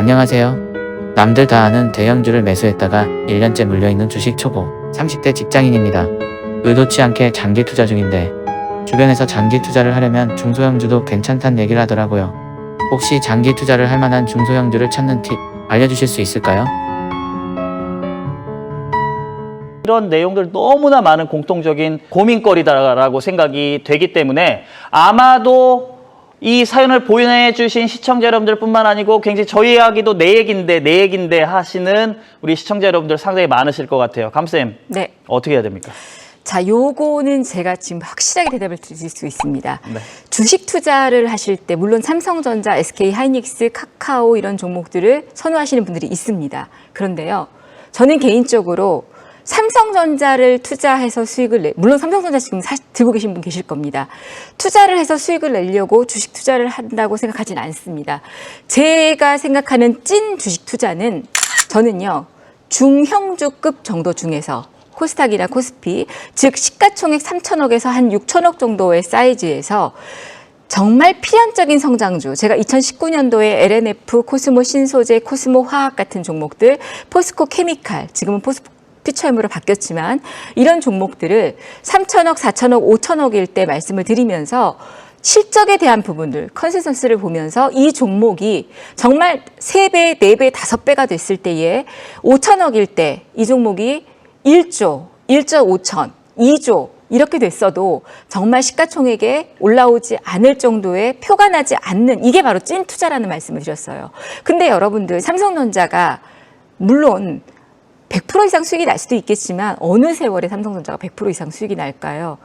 안녕하세요. 남들 다 아는 대형주를 매수했다가 1년째 물려있는 주식 초보 30대 직장인입니다. 의도치 않게 장기 투자 중인데 주변에서 장기 투자를 하려면 중소형주도 괜찮단 얘기를 하더라고요. 혹시 장기 투자를 할 만한 중소형주를 찾는 팁 알려주실 수 있을까요? 이런 내용들 너무나 많은 공통적인 고민거리다라고 생각이 되기 때문에 아마도 이 사연을 보내주신 시청자 여러분들 뿐만 아니고 굉장히 저희 이야기도 내 얘긴데 내 얘긴데 하시는 우리 시청자 여러분들 상당히 많으실 것 같아요. 감쌤 네. 어떻게 해야 됩니까? 자, 요거는 제가 지금 확실하게 대답을 드릴 수 있습니다. 네. 주식 투자를 하실 때 물론 삼성전자, SK 하이닉스, 카카오 이런 종목들을 선호하시는 분들이 있습니다. 그런데요. 저는 개인적으로 삼성전자를 투자해서 수익을 내 물론 삼성전자 지금 사, 들고 계신 분 계실 겁니다. 투자를 해서 수익을 내려고 주식 투자를 한다고 생각하진 않습니다. 제가 생각하는 찐 주식 투자는 저는요. 중형주급 정도 중에서 코스닥이나 코스피, 즉 시가총액 3천억에서 한 6천억 정도의 사이즈에서 정말 필연적인 성장주. 제가 2019년도에 LNF, 코스모 신소재, 코스모 화학 같은 종목들, 포스코 케미칼, 지금은 포스코 피처엠으로 바뀌었지만 이런 종목들을 3천억, 4천억, 5천억일 때 말씀을 드리면서 실적에 대한 부분들, 컨센서스를 보면서 이 종목이 정말 3배, 4배, 5배가 됐을 때에 5천억일 때 이 종목이 1조, 1조 5천, 2조 이렇게 됐어도 정말 시가총액에 올라오지 않을 정도의 표가 나지 않는 이게 바로 찐 투자라는 말씀을 드렸어요. 근데 여러분들 삼성전자가 물론 100% 이상 수익이 날 수도 있겠지만 어느 세월에 삼성전자가 100% 이상 수익이 날까요?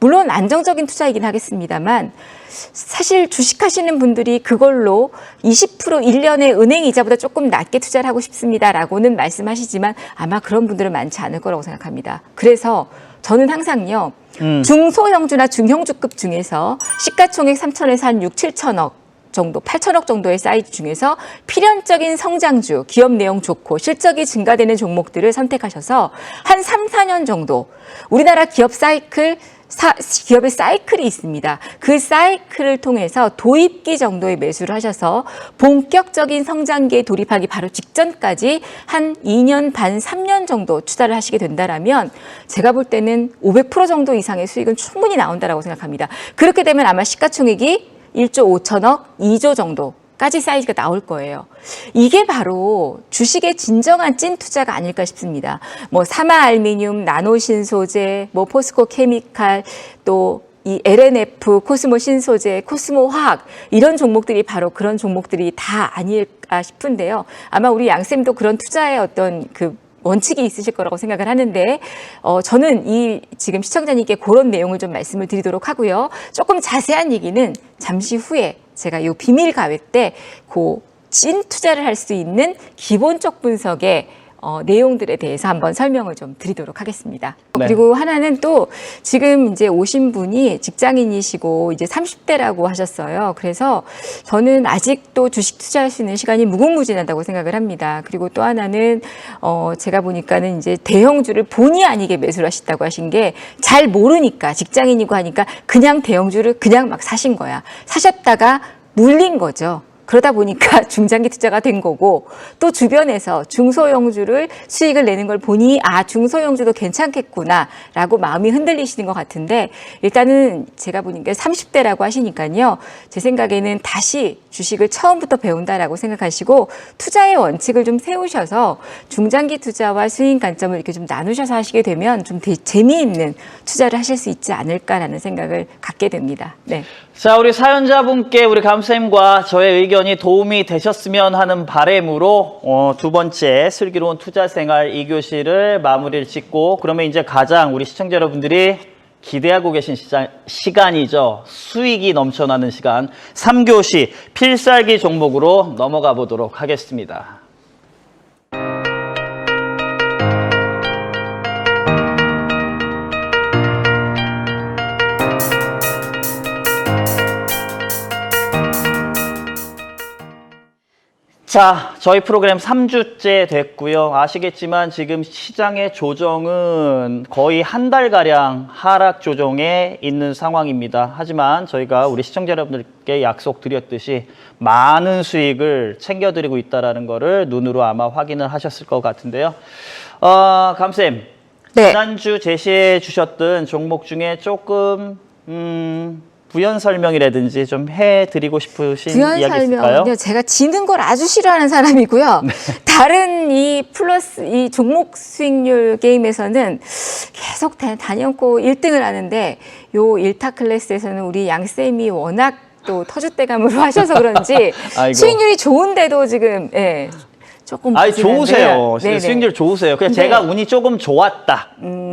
물론 안정적인 투자이긴 하겠습니다만 사실 주식하시는 분들이 그걸로 20% 1년에 은행 이자보다 조금 낮게 투자를 하고 싶습니다라고는 말씀하시지만 아마 그런 분들은 많지 않을 거라고 생각합니다. 그래서 저는 항상요. 음. 중소형주나 중형주급 중에서 시가총액 3천에서 한 6, 7천억 정도, 8천억 정도의 사이즈 중에서 필연적인 성장주, 기업 내용 좋고 실적이 증가되는 종목들을 선택하셔서 한 3, 4년 정도 우리나라 기업 사이클 사, 기업의 사이클이 있습니다. 그 사이클을 통해서 도입기 정도의 매수를 하셔서 본격적인 성장기에 돌입하기 바로 직전까지 한 2년 반, 3년 정도 투자를 하시게 된다라면 제가 볼 때는 500% 정도 이상의 수익은 충분히 나온다라고 생각합니다. 그렇게 되면 아마 시가총액이 1조 5천억, 2조 정도까지 사이즈가 나올 거예요. 이게 바로 주식의 진정한 찐 투자가 아닐까 싶습니다. 뭐 사마 알미늄, 나노 신소재, 뭐 포스코 케미칼, 또이 LNF, 코스모 신소재, 코스모 화학 이런 종목들이 바로 그런 종목들이 다 아닐까 싶은데요. 아마 우리 양쌤도 그런 투자의 어떤 그 원칙이 있으실 거라고 생각을 하는데 어, 저는 이 지금 시청자님께 그런 내용을 좀 말씀을 드리도록 하고요. 조금 자세한 얘기는 잠시 후에 제가 이 비밀 가외 때그 찐 투자를 할 수 있는 기본적 분석의 어, 내용들에 대해서 한번 설명을 좀 드리도록 하겠습니다. 네. 그리고 하나는 또 지금 이제 오신 분이 직장인이시고 이제 30대라고 하셨어요. 그래서 저는 아직도 주식 투자할 수 있는 시간이 무궁무진하다고 생각을 합니다. 그리고 또 하나는 어, 제가 보니까는 이제 대형주를 본의 아니게 매수를 하셨다고 하신 게 잘 모르니까 직장인이고 하니까 그냥 대형주를 그냥 막 사신 거야. 사셨다가 물린 거죠. 그러다 보니까 중장기 투자가 된 거고 또 주변에서 중소형주를 수익을 내는 걸 보니 아 중소형주도 괜찮겠구나라고 마음이 흔들리시는 것 같은데 일단은 제가 보니까 30대라고 하시니까요 제 생각에는 다시 주식을 처음부터 배운다라고 생각하시고 투자의 원칙을 좀 세우셔서 중장기 투자와 수익 관점을 이렇게 좀 나누셔서 하시게 되면 좀 대- 재미있는 투자를 하실 수 있지 않을까라는 생각을 갖게 됩니다. 네. 자, 우리 사연자분께 우리 감쌤과 저의 의견이 도움이 되셨으면 하는 바램으로 어, 두 번째 슬기로운 투자 생활 2교시를 마무리를 짓고 그러면 이제 가장 우리 시청자 여러분들이 기대하고 계신 시장, 시간이죠. 수익이 넘쳐나는 시간 3교시 필살기 종목으로 넘어가 보도록 하겠습니다. 자, 저희 프로그램 3주째 됐고요. 아시겠지만 지금 시장의 조정은 거의 한 달가량 하락 조정에 있는 상황입니다. 하지만 저희가 우리 시청자 여러분들께 약속드렸듯이 많은 수익을 챙겨드리고 있다는 거를 눈으로 아마 확인을 하셨을 것 같은데요. 어, 감쌤. 네. 지난주 제시해 주셨던 종목 중에 조금, 음, 부연 설명이라든지 좀 해드리고 싶으신 부연 이야기 있을까요? 설명은요. 제가 지는 걸 아주 싫어하는 사람이고요. 다른 이 플러스 이 종목 수익률 게임에서는 계속 다- 단연코 1등을 하는데 요 일타 클래스에서는 우리 양 쌤이 워낙 또 터줏대감으로 하셔서 그런지 아이고. 수익률이 좋은데도 지금 예. 조금 아니 부진한데요. 좋으세요. 네네. 수익률 좋으세요. 그냥 근데- 제가 운이 조금 좋았다.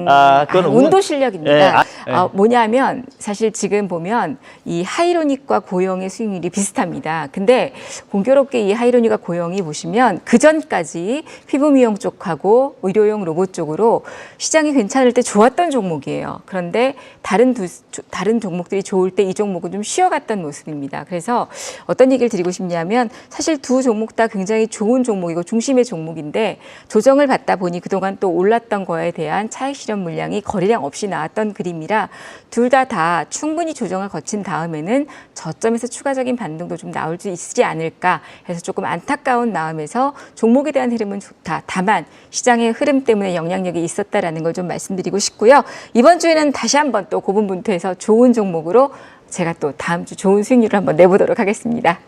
음, 아, 그건 아, 운- 운도 실력입니다. 예, 아, 예. 어, 뭐냐면 사실 지금 보면 이 하이로닉과 고영의 수익률이 비슷합니다. 근데 공교롭게 이 하이로닉과 고영이 보시면 그 전까지 피부 미용 쪽하고 의료용 로봇 쪽으로 시장이 괜찮을 때 좋았던 종목이에요. 그런데 다른 두 조- 다른 종목들이 좋을 때 이 종목은 좀 쉬어갔던 모습입니다. 그래서 어떤 얘기를 드리고 싶냐면 사실 두 종목 다 굉장히 좋은 종목이고 중심의 종목인데 조정을 받다 보니 그동안 또 올랐던 거에 대한 차익 실현 물량이 거래량 없이 나왔던 그림이라 둘다다 충분히 조정을 거친 다음에는 저점에서 추가적인 반등도 좀 나올 수 있지 않을까 해서 조금 안타까운 마음에서 종목에 대한 흐름은 좋다. 다만 시장의 흐름 때문에 영향력이 있었다라는 걸 좀 말씀드리고 싶고요. 이번 주에는 다시 한번 또 고분분투해서 좋은 종목으로 제가 또 다음 주 좋은 수익률을 한번 내보도록 하겠습니다.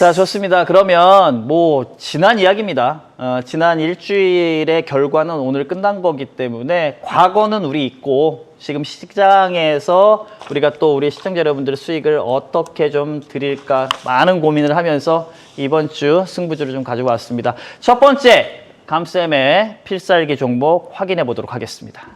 자, 좋습니다. 그러면 뭐 지난 이야기입니다. 어, 지난 일주일의 결과는 오늘 끝난 거기 때문에 과거는 우리 있고 지금 시장에서 우리가 또 우리 시청자 여러분들의 수익을 어떻게 좀 드릴까 많은 고민을 하면서 이번 주 승부주를 좀 가지고 왔습니다. 첫 번째 감쌤의 필살기 종목 확인해 보도록 하겠습니다.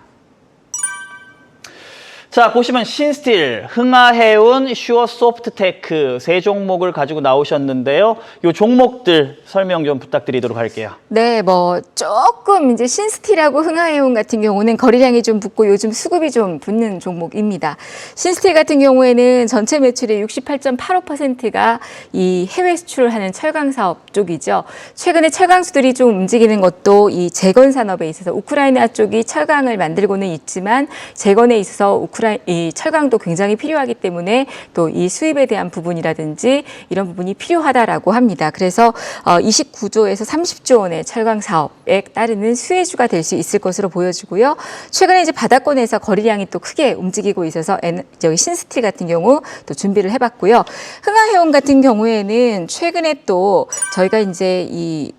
자 보시면 신스틸, 흥하해운, 슈어소프트테크 세 종목을 가지고 나오셨는데요. 이 종목들 설명 좀 부탁드리도록 할게요. 네, 뭐 조금 이제 신스틸하고 흥하해운 같은 경우는 거래량이 좀 붙고 요즘 수급이 좀 붙는 종목입니다. 신스틸 같은 경우에는 전체 매출의 68.85%가 이 해외 수출을 하는 철강 사업 쪽이죠. 최근에 철강수들이 좀 움직이는 것도 이 재건 산업에 있어서 우크라이나 쪽이 철강을 만들고는 있지만 재건에 있어서 우크라이 이 철강도 굉장히 필요하기 때문에 또 이 수입에 대한 부분이라든지 이런 부분이 필요하다라고 합니다. 그래서 어, 29조에서 30조 원의 철강 사업에 따르는 수혜주가 될 수 있을 것으로 보여지고요. 최근에 이제 바닥권에서 거래량이 또 크게 움직이고 있어서 엔- 저기 신스틸 같은 경우 또 준비를 해봤고요. 흥하해운 같은 경우에는 최근에 또 저희가 이제 이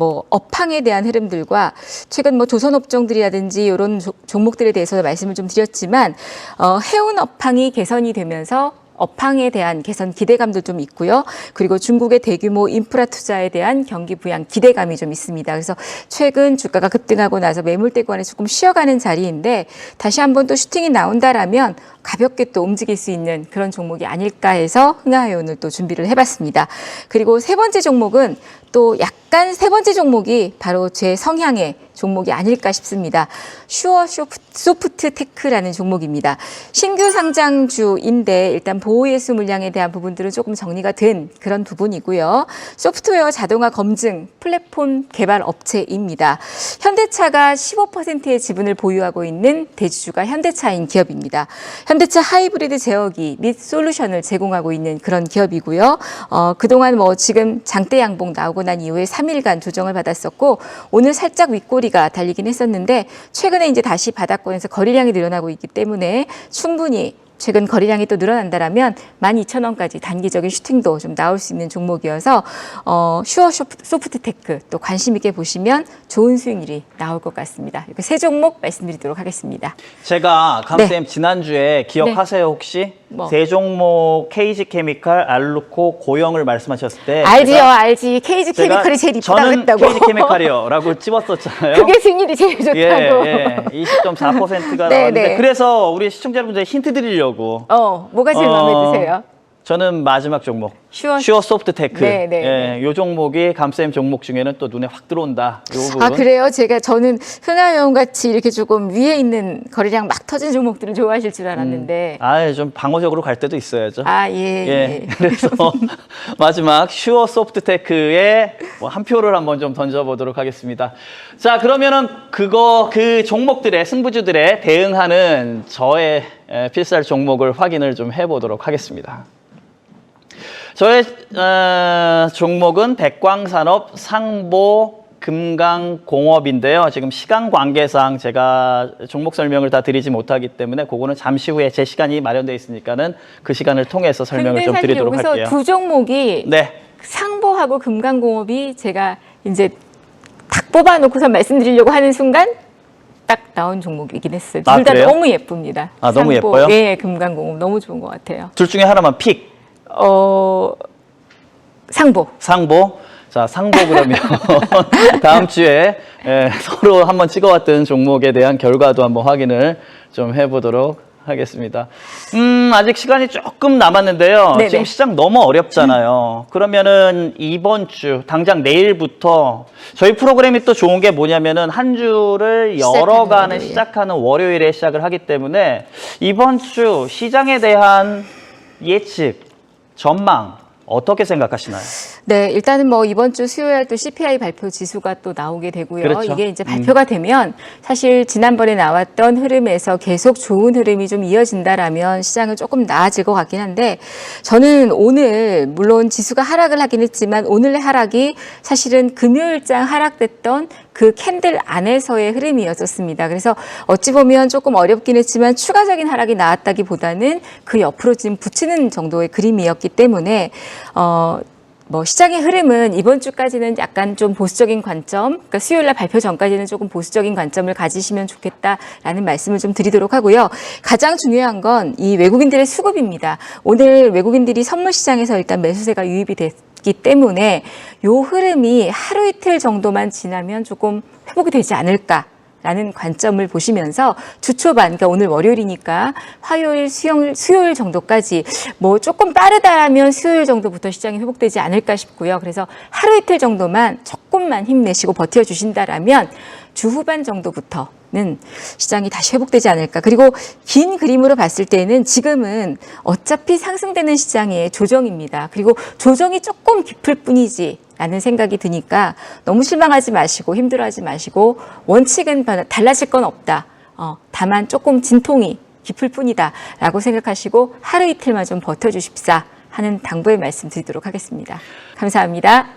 뭐 업황에 대한 흐름들과 최근 뭐 조선 업종들이라든지 이런 조- 종목들에 대해서 말씀을 좀 드렸지만 어, 해운 업황이 개선이 되면서 업황에 대한 개선 기대감도 좀 있고요. 그리고 중국의 대규모 인프라 투자에 대한 경기 부양 기대감이 좀 있습니다. 그래서 최근 주가가 급등하고 나서 매물대관에 조금 쉬어가는 자리인데 다시 한번 또 슈팅이 나온다라면 가볍게 또 움직일 수 있는 그런 종목이 아닐까 해서 흥하해운을 또 준비를 해봤습니다. 그리고 세 번째 종목은 또 약간 세 번째 종목이 바로 제 성향의 종목이 아닐까 싶습니다. 슈어 소프트 테크라는 종목입니다. 신규 상장주인데 일단 보호예수 물량에 대한 부분들은 조금 정리가 된 그런 부분이고요. 소프트웨어 자동화 검증 플랫폼 개발 업체입니다. 현대차가 15%의 지분을 보유하고 있는 대주주가 현대차인 기업입니다. 현대차 하이브리드 제어기 및 솔루션을 제공하고 있는 그런 기업이고요. 어, 그동안 뭐 지금 장대 양봉 나오고 난 이후에 3일간 조정을 받았었고 오늘 살짝 윗꼬리가 달리긴 했었는데 최근에 이제 다시 바닥권에서 거래량이 늘어나고 있기 때문에 충분히 최근 거래량이 또 늘어난다라면 12,000원까지 단기적인 슈팅도 좀 나올 수 있는 종목이어서 어, 슈어 소프트테크 또 관심 있게 보시면 좋은 수익률이 나올 것 같습니다. 이렇게 세 종목 말씀드리도록 하겠습니다. 제가 감쌤 지난주에 기억하세요 혹시? 뭐? 세 종목 KG 케미칼, 알루코, 고영을 말씀하셨을 때 알지요, 알지. 케이지 제가 케미컬이 제일 이쁘다 저는 그랬다고. KG 케미칼이요라고 찝었었잖아요. 그게 수익률이 제일 좋다고. 예, 예. 20.4%가 네, 나왔는데 네. 그래서 우리 시청자 여러분들 힌트 드리려고 어, 뭐가 제일 어, 마음에 드세요? 저는 마지막 종목. 슈어- 슈어 소프트 테크. 네, 네, 예, 요 종목이 감쌤 종목 중에는 또 눈에 확 들어온다. 요 부분. 아 그래요? 제가 저는 흔하영 같이 이렇게 조금 위에 있는 거래량 막 터진 종목들을 좋아하실 줄 알았는데 아, 좀 방어적으로 갈 때도 있어야죠. 아 예. 예. 그래서 마지막 슈어 소프트 테크에 뭐 한 표를 한번 좀 던져보도록 하겠습니다. 자, 그러면은 그거 그 종목들의 승부주들의 대응하는 저의 에, 필살 종목을 확인을 좀 해보도록 하겠습니다. 저의 어, 종목은 백광산업 상보 금강공업인데요. 지금 시간 관계상 제가 종목 설명을 다 드리지 못하기 때문에 그거는 잠시 후에 제 시간이 마련되어 있으니까는 그 시간을 통해서 설명을 근데 좀 사실 드리도록 여기서 할게요. 두 종목이 네. 상보하고 금강공업이 제가 이제 탁 뽑아놓고서 말씀드리려고 하는 순간 딱 나온 종목이긴 했어요. 아, 둘 다 그래요? 너무 예쁩니다. 아, 너무 예뻐요? 예, 금강공업 너무 좋은 것 같아요. 둘 중에 하나만 픽. 어, 상보. 상보. 자, 상보 그러면 다음 주에 예, 서로 한번 찍어왔던 종목에 대한 결과도 한번 확인을 좀 해보도록 하겠습니다. 음, 아직 시간이 조금 남았는데요. 네네. 지금 시장 너무 어렵잖아요. 그러면은 이번 주, 당장 내일부터 저희 프로그램이 또 좋은 게 뭐냐면은 한 주를 열어가는 월요일. 시작하는 월요일에 시작을 하기 때문에 이번 주 시장에 대한 예측, 전망 어떻게 생각하시나요? 네, 일단은 뭐 이번 주 수요일 또 CPI 발표 지수가 또 나오게 되고요. 그렇죠. 이게 이제 발표가 되면 사실 지난번에 나왔던 흐름에서 계속 좋은 흐름이 좀 이어진다라면 시장은 조금 나아질 것 같긴 한데 저는 오늘 물론 지수가 하락을 하긴 했지만 오늘의 하락이 사실은 금요일장 하락됐던 그 캔들 안에서의 흐름이었었습니다. 그래서 어찌 보면 조금 어렵긴 했지만 추가적인 하락이 나왔다기보다는 그 옆으로 지금 붙이는 정도의 그림이었기 때문에 어, 뭐 시장의 흐름은 이번 주까지는 약간 좀 보수적인 관점, 그러니까 수요일 날 발표 전까지는 조금 보수적인 관점을 가지시면 좋겠다라는 말씀을 좀 드리도록 하고요. 가장 중요한 건 이 외국인들의 수급입니다. 오늘 외국인들이 선물 시장에서 일단 매수세가 유입이 됐기 때문에 요 흐름이 하루 이틀 정도만 지나면 조금 회복이 되지 않을까. 라는 관점을 보시면서 주 초반, 그러니까 오늘 월요일이니까 화요일, 수요일, 수요일 정도까지 뭐 조금 빠르다면 수요일 정도부터 시장이 회복되지 않을까 싶고요. 그래서 하루 이틀 정도만 조금만 힘내시고 버텨주신다라면 주 후반 정도부터 는 시장이 다시 회복되지 않을까. 그리고 긴 그림으로 봤을 때는 지금은 어차피 상승되는 시장의 조정입니다. 그리고 조정이 조금 깊을 뿐이지. 라는 생각이 드니까 너무 실망하지 마시고 힘들어하지 마시고 원칙은 변- 달라질 건 없다. 어, 다만 조금 진통이 깊을 뿐이다. 라고 생각하시고 하루 이틀만 좀 버텨주십사 하는 당부의 말씀 드리도록 하겠습니다. 감사합니다.